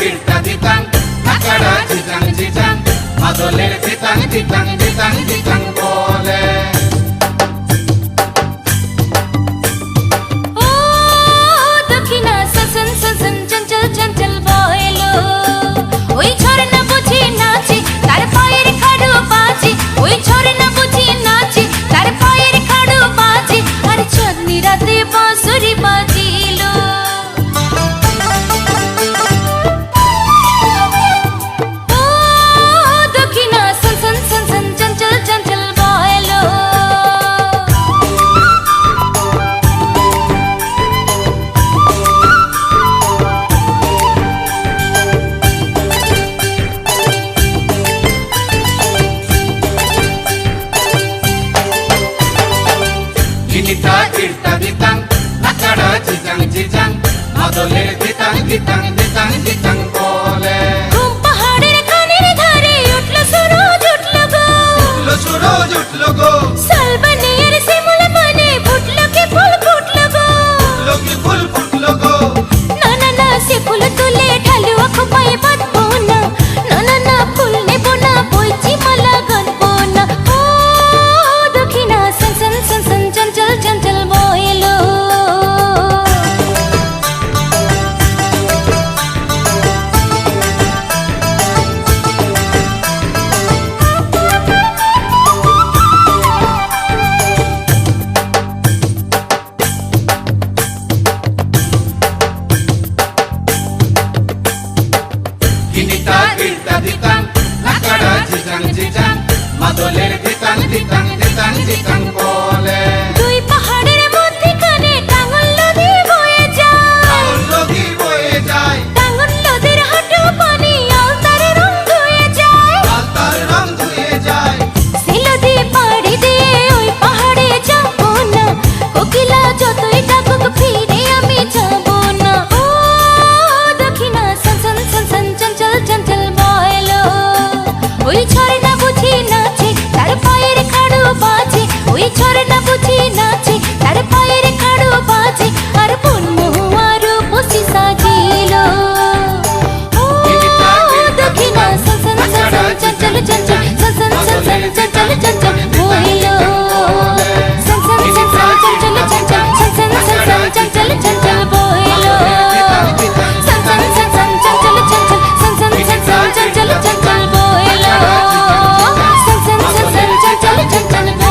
তীর্থা দিতাং নাকাড়া চিতাং চিতাং মাদলের দিতাং দিতাং দিতাং দিতাং বলে। ঝিনিটা তীর্থা দিতাং নাকাড়া ঝিচাং ঝিচাং মাদলের দিতাং দিতাং দিতাং দিতাং বলে। ঘুম পাহাড়ের খানের ধারে উঠল সুরজ উঠল গো। উঠল সুরজ উঠল গো। সালবানিয়ার শিমুল বনে ফুটল কি ফুল ফুটল গো। কি ফুল ফুটলো তীর্থা দিতাং নাকাড়া ঝিচাং ঝিচাং মাদলের দিতাং দিতাং দিতাং দিতাং